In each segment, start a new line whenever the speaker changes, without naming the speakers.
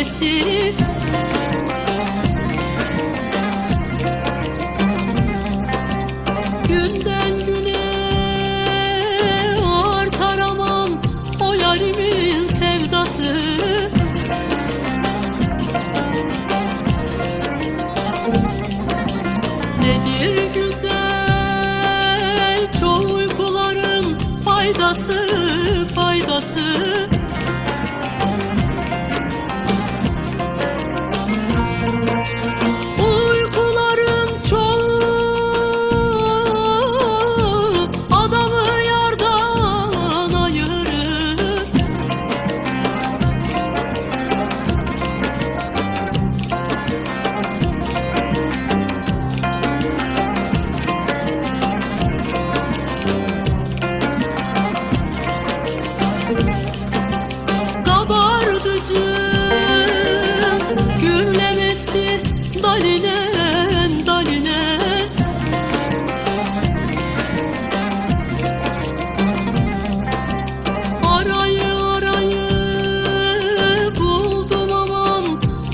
gölgesi Günden güne artar aman o yarimin sevdası. Nedir güzel çok uykuların faydası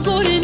sorrir.